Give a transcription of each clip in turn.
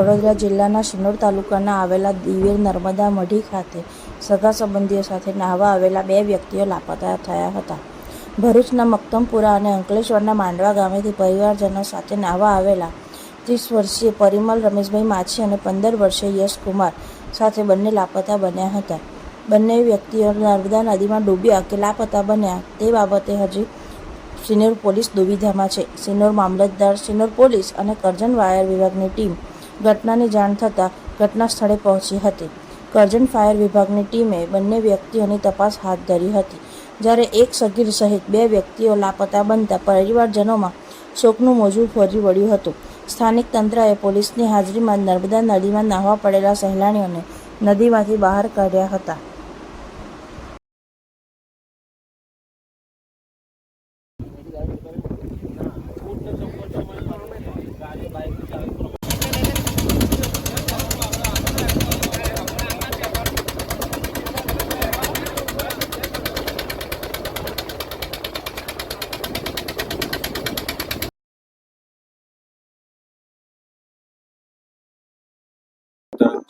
વડોદરા જિલ્લાના શિનોર તાલુકાના આવેલા દિવેલ નર્મદા મઢી ખાતે સગા સંબંધીઓ સાથે નાહવા આવેલા બે વ્યક્તિઓ લાપતા થયા હતા. ભરૂચના મક્તમપુરા અને અંકલેશ્વરના માંડવા ગામેથી પરિવારજનો સાથે નાહવા આવેલા ત્રીસ વર્ષીય પરિમલ રમેશભાઈ માછી અને પંદર વર્ષીય યશકુમાર સાથે બંને લાપતા બન્યા હતા. બંને વ્યક્તિઓ નર્મદા નદીમાં ડૂબ્યા કે લાપતા બન્યા. તે બાબતે હજી સિનોર પોલીસ દુવિધામાં છે. સિનોર મામલતદાર સિનોર પોલીસ અને કરજણ વાયર વિભાગની ટીમ ઘટનાની જાણ થતાં ઘટના સ્થળે પહોંચી હતી. કરજણ ફાયર વિભાગની ટીમે બંને વ્યક્તિઓની તપાસ હાથ ધરી હતી. જ્યારે એક સગીર સહિત બે વ્યક્તિઓ લાપતા બનતા પરિવારજનોમાં શોકનું મોજું ફરી વળ્યું હતું. સ્થાનિક તંત્રએ પોલીસની હાજરીમાં નર્મદા નદીમાં નાહવા પડેલા સહેલાણીઓને નદીમાંથી બહાર કાઢ્યા હતા.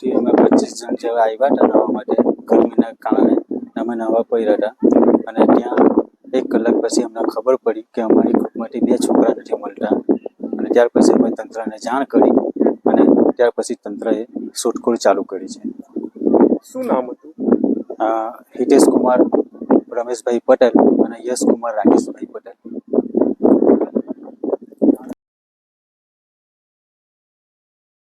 અમે પચીસ જણ જેવા આવ્યા હતા નવા માટે ગરમીના કારણે. અમે નવા પડ્યા હતા અને ત્યાં એક કલાક પછી અમને ખબર પડી કે અમારી ગ્રુપમાંથી બે છોકરા નથી મળતા. અને ત્યાર પછી અમે તંત્રને જાણ કરી અને ત્યાર પછી તંત્રએ શોધખોળ ચાલુ કરી છે. શું નામ હતું? હિતેશ કુમાર રમેશભાઈ પટેલ અને યશ કુમાર રાકેશભાઈ પટેલ.